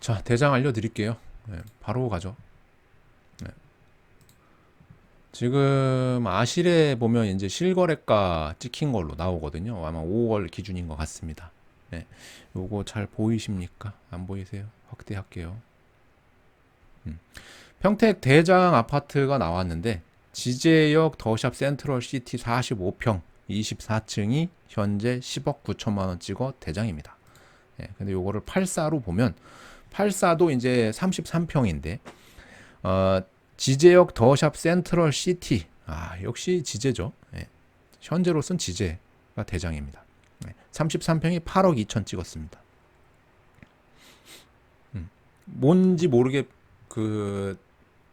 자, 대장 알려드릴게요. 네, 바로 가죠. 네. 지금 아실에 보면 이제 실거래가 찍힌 걸로 나오거든요. 아마 5월 기준인 것 같습니다. 네, 요거 잘 보이십니까? 안 보이세요? 확대할게요. 음. 평택 대장 아파트가 나왔는데 지제역 더샵 센트럴 시티 45평 24층이 현재 10억 9천만 원 찍어 대장입니다. 예, 근데 요거를 84로 보면 84도 이제 33평인데 어, 지제역 더샵 센트럴 시티 아 역시 지제죠. 예, 현재로선 지제가 대장입니다. 예, 33평이 8억 2천 찍었습니다. 음, 뭔지 모르게 그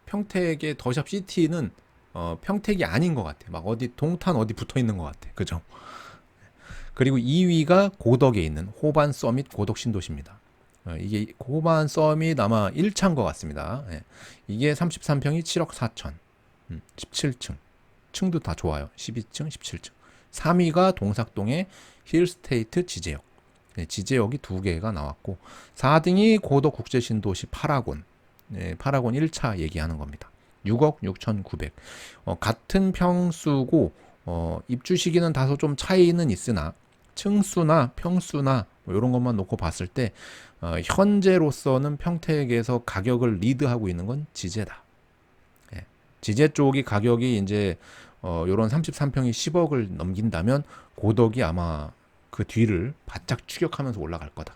평택의 더샵 시티는 어, 평택이 아닌 것 같아. 막 어디 동탄 어디 붙어 있는 것 같아. 그죠? 그리고 2위가 고덕에 있는 호반 서밋 고덕 신도시입니다. 어, 이게 호반 서밋 아마 1차인 것 같습니다. 예. 이게 33평이 7억 4천, 음, 17층. 층도 다 좋아요. 12층, 17층. 3위가 동삭동의 힐스테이트 지제역. 네, 지제역이 두 개가 나왔고 4등이 고덕 국제 신도시 파라곤. 네, 파라곤 1차 얘기하는 겁니다. 6억 6,900. 어, 같은 평수고 어, 입주 시기는 다소 좀 차이는 있으나 층수나 평수나 뭐 이런 것만 놓고 봤을 때 어, 현재로서는 평택에서 가격을 리드하고 있는 건 지제다. 예. 지제 쪽이 가격이 이제 어, 요런 33평이 10억을 넘긴다면 고덕이 아마 그 뒤를 바짝 추격하면서 올라갈 거다.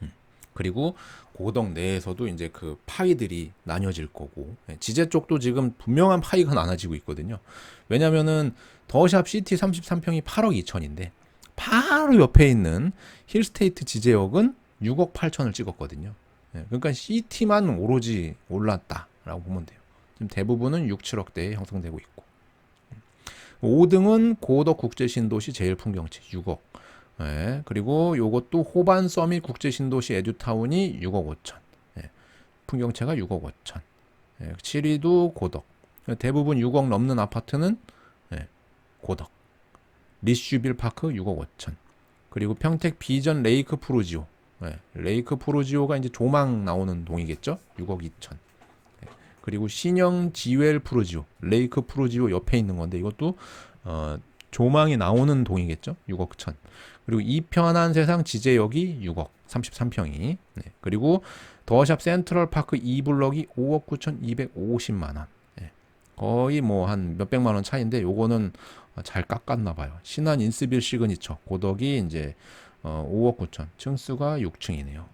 음. 그리고 고덕 내에서도 이제 그 파이들이 나뉘어질 거고 예, 지제 쪽도 지금 분명한 파이가 나눠지고 있거든요. 왜냐면은 더샵 시티 33평이 8억 2천인데 바로 옆에 있는 힐스테이트 지제역은 6억 8천을 찍었거든요. 예, 그러니까 시티만 오로지 올랐다라고 보면 돼요. 지금 대부분은 6, 7억대에 형성되고 있고 5등은 고덕 국제신도시 제일풍경채 6억 예, 그리고 요것도 호반 서밋 국제신도시 에듀타운이 6억 5천. 예, 풍경채가 6억 5천. 예, 7위도 고덕. 대부분 6억 넘는 아파트는 예, 고덕. 리슈빌 파크 6억 5천. 그리고 평택 비전 레이크 프로지오. 예, 레이크 프로지오가 이제 조망 나오는 동이겠죠? 6억 2천. 예, 그리고 신영 지웰 프로지오. 레이크 프로지오 옆에 있는 건데 이것도 어, 조망이 나오는 동이겠죠? 6억 천. 그리고 이편한 세상 지제역이 6억 33평이. 네. 그리고 더샵 센트럴 파크 2블럭이 5억 9천 250만 원. 네. 거의 뭐 한 몇백만 원 차인데 요거는 잘 깎았나 봐요. 신한 인스빌 시그니처 고덕이 이제 어 5억 9천. 층수가 6층이네요.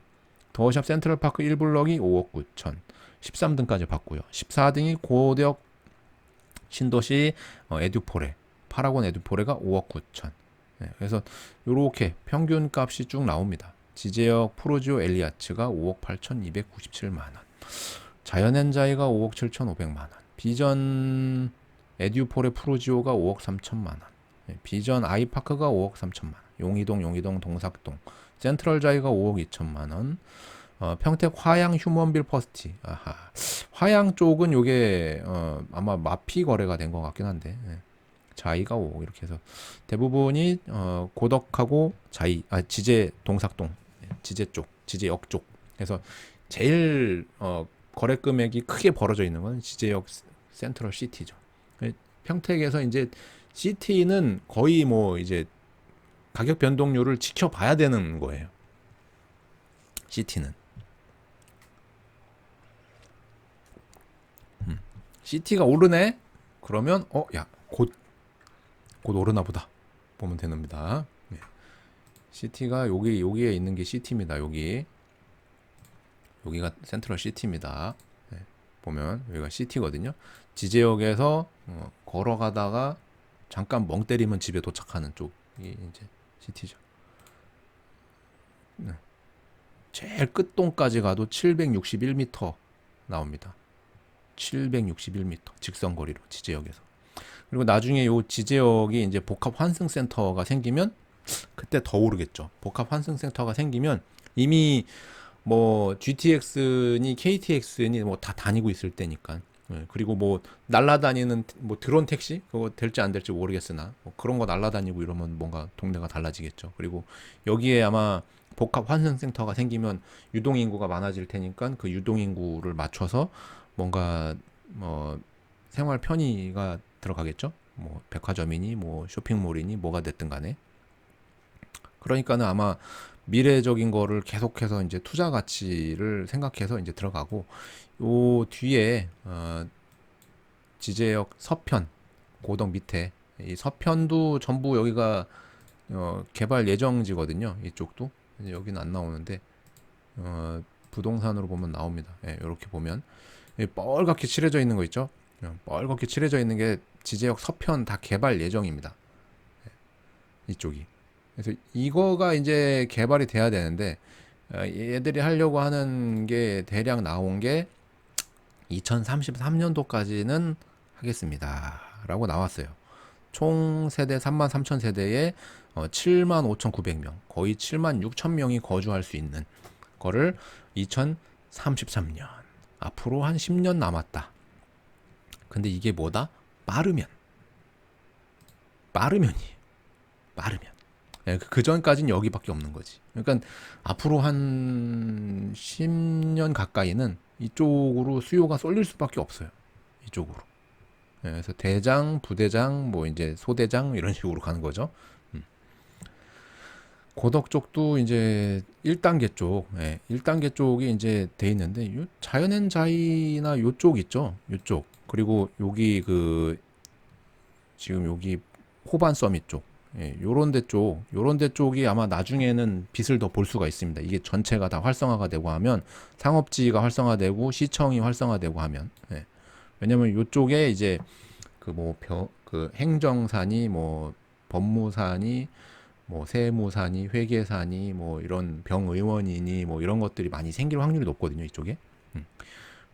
더샵 센트럴 파크 1블럭이 5억 9천. 13등까지 받고요. 14등이 고덕 신도시 어, 에듀포레 파라곤 에듀포레가 5억 9천. 네, 그래서 이렇게 평균 값이 쭉 나옵니다. 지제역 프로지오 엘리아츠가 5억 8,297만 원. 자연엔자이가 5억 7,500만 원. 비전 에듀폴의 프로지오가 5억 3천만 원. 네, 비전 아이파크가 5억 3천만 원. 용이동, 용이동, 동삭동. 센트럴 자이가 5억 2천만 원. 어, 평택 화양 휴먼빌 퍼스티. 아하. 화양 쪽은 요게 어, 아마 마피 거래가 된 것 같긴 한데. 네. 자이가 5 이렇게 해서 대부분이 어, 고덕하고 자이 아 지제 동삭동 예, 지제 쪽 지제역 쪽 그래서 제일 어, 거래 금액이 크게 벌어져 있는 건 지제역 센트럴 시티죠. 예, 평택에서 이제 시티는 거의 뭐 이제 가격 변동률을 지켜봐야 되는 거예요. 시티는. 음. 시티가 오르네? 그러면 어 야 곧 곧 오르나 보다 보면 되는니다 네. 시티가 여기 여기에 있는 게 시티입니다. 여기 여기가 센트럴 시티입니다. 네. 보면 여기가 시티거든요. 지제역에서 어, 걸어가다가 잠깐 멍 때리면 집에 도착하는 쪽이 이제 시티죠. 네. 제일 끝동까지 가도 761m 나옵니다. 761m 직선 거리로 지제역에서. 그리고 나중에 요 지제역이 이제 복합 환승 센터가 생기면 그때 더 오르겠죠. 복합 환승 센터가 생기면 이미 뭐 GTX니 KTX니 뭐 다 다니고 있을 때니까. 예, 그리고 뭐 날라다니는 뭐 드론 택시 그거 될지 안 될지 모르겠으나 뭐 그런 거 날라다니고 이러면 뭔가 동네가 달라지겠죠. 그리고 여기에 아마 복합 환승센터가 생기면 유동 인구가 많아질 테니까 그 유동 인구를 맞춰서 뭔가 뭐 생활 편의가 들어가겠죠. 뭐 백화점이니 뭐 쇼핑몰이니 뭐가 됐든 간에 그러니까는 아마 미래적인 거를 계속해서 이제 투자 가치를 생각해서 이제 들어가고 요 뒤에 어 지제역 서편 고덕 밑에 이 서편도 전부 여기가 어 개발 예정지거든요. 이쪽도 여기는 안 나오는데 어 부동산으로 보면 나옵니다. 예, 이렇게 보면 이 뻘겋게 칠해져 있는 거 있죠? 어, 뻘겋게 칠해져 있는 게 지제역 서편 다 개발 예정입니다. 예, 이쪽이. 그래서 이거가 이제 개발이 돼야 되는데 어, 얘들이 하려고 하는 게 대략 나온 게 2033년도까지는 하겠습니다.라고 나왔어요. 총 세대 3만 3천 세대에 어, 7만 5,900명, 거의 7만 6천 명이 거주할 수 있는 거를 2033년 앞으로 한 10년 남았다. 근데 이게 뭐다? 빠르면 빠르면이 빠르면 예, 그 전까지는 여기밖에 없는 거지. 그러니까 앞으로 한 10년 가까이는 이쪽으로 수요가 쏠릴 수밖에 없어요. 이쪽으로. 예, 그래서 대장, 부대장, 뭐 이제 소대장 이런 식으로 가는 거죠. 음. 고덕 쪽도 이제 1단계 쪽, 예, 1단계 쪽이 이제 돼 있는데 요 자연엔 자이나 요쪽 있죠. 요쪽. 그리고 여기 그 지금 여기 호반 서밋 쪽. 예, 요런 데 쪽, 요런 데 쪽이 아마 나중에는 빛을 더 볼 수가 있습니다. 이게 전체가 다 활성화가 되고 하면 상업지가 활성화되고 시청이 활성화되고 하면 예. 왜냐면 요쪽에 이제 그 뭐그 행정산이 뭐 법무산이 뭐 세무산이 회계산이 뭐 이런 병의원이니 뭐 이런 것들이 많이 생길 확률이 높거든요 이쪽에 음.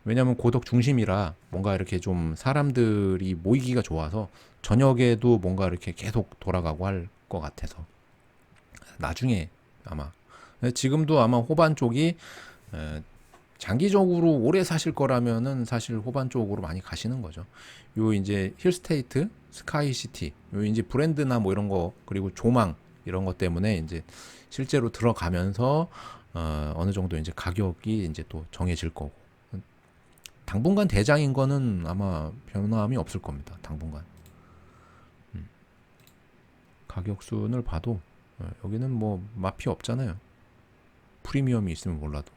왜냐면 고덕 중심이라 뭔가 이렇게 좀 사람들이 모이기가 좋아서 저녁에도 뭔가 이렇게 계속 돌아가고 할 것 같아서. 나중에 아마. 지금도 아마 호반 쪽이 에, 장기적으로 오래 사실 거라면은 사실 호반 쪽으로 많이 가시는 거죠. 요 이제 힐스테이트, 스카이시티, 요 이제 브랜드나 뭐 이런 거 그리고 조망 이런 것 때문에 이제 실제로 들어가면서 어, 어느 정도 이제 가격이 이제 또 정해질 거고 당분간 대장인 거는 아마 변함이 없을 겁니다. 당분간. 음. 가격 순을 봐도 어, 여기는 뭐 맛이 없잖아요. 프리미엄이 있으면 몰라도.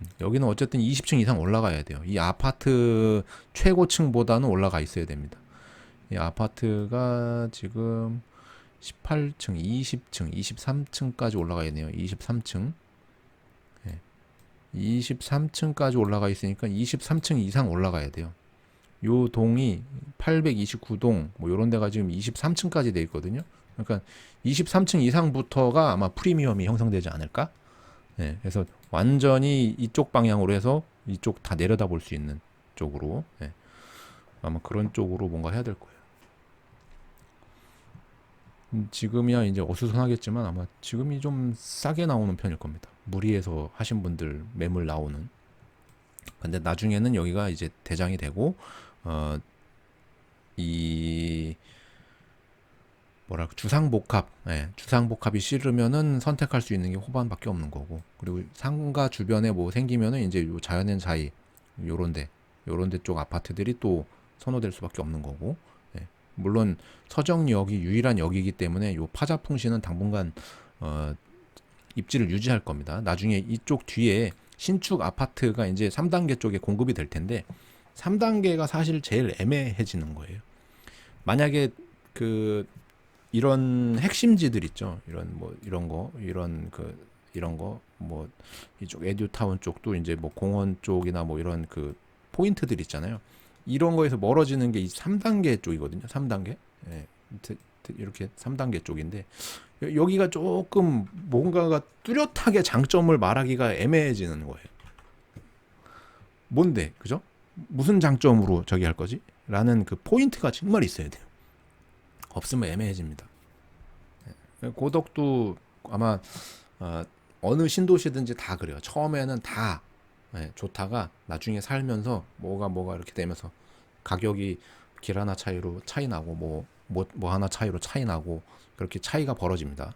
음. 여기는 어쨌든 20층 이상 올라가야 돼요. 이 아파트 최고층보다는 올라가 있어야 됩니다. 이 아파트가 지금 18층, 20층, 23층까지 올라가야 돼요. 23층. 23층까지 올라가 있으니까 23층 이상 올라가야 돼요. 요 동이 829동 뭐 요런 데가 지금 23층까지 돼 있거든요. 그러니까 23층 이상부터가 아마 프리미엄이 형성되지 않을까? 네, 그래서 완전히 이쪽 방향으로 해서 이쪽 다 내려다 볼 수 있는 쪽으로 네, 아마 그런 쪽으로 뭔가 해야 될 거예요. 음, 지금이야 이제 어수선하겠지만 아마 지금이 좀 싸게 나오는 편일 겁니다. 무리해서 하신 분들 매물 나오는. 근데 나중에는 여기가 이제 대장이 되고 어 이 뭐랄까 주상복합, 예, 주상복합이 싫으면은 선택할 수 있는 게 호반밖에 없는 거고 그리고 상가 주변에 뭐 생기면은 이제 요 자연엔 사이 요런데 요런데 쪽 아파트들이 또 선호될 수밖에 없는 거고 예. 물론 서정역이 유일한 역이기 때문에 요 파자풍시는 당분간 어 입지를 유지할 겁니다. 나중에 이쪽 뒤에 신축 아파트가 이제 3단계 쪽에 공급이 될 텐데 3단계가 사실 제일 애매해지는 거예요. 만약에 그 이런 핵심지들 있죠. 이런 뭐 이런 거 이런 그 이런 거 뭐 이쪽 에듀타운 쪽도 이제 뭐 공원 쪽이나 뭐 이런 그 포인트들 있잖아요. 이런 거에서 멀어지는 게 이 3단계 쪽이거든요. 3단계. 예. 이렇게 3단계 쪽인데 여기가 조금 뭔가가 뚜렷하게 장점을 말하기가 애매해지는 거예요. 뭔데, 그죠? 무슨 장점으로 저기 할 거지? 라는 그 포인트가 정말 있어야 돼요. 없으면 애매해집니다. 네. 고덕도 아마 어, 느 신도시든지 다 그래요. 처음에는 다 네, 좋다가 나중에 살면서 뭐가 뭐가 이렇게 되면서 가격이 길 하나 차이로 차이 나고 뭐, 뭐, 뭐 하나 차이로 차이 나고 그렇게 차이가 벌어집니다.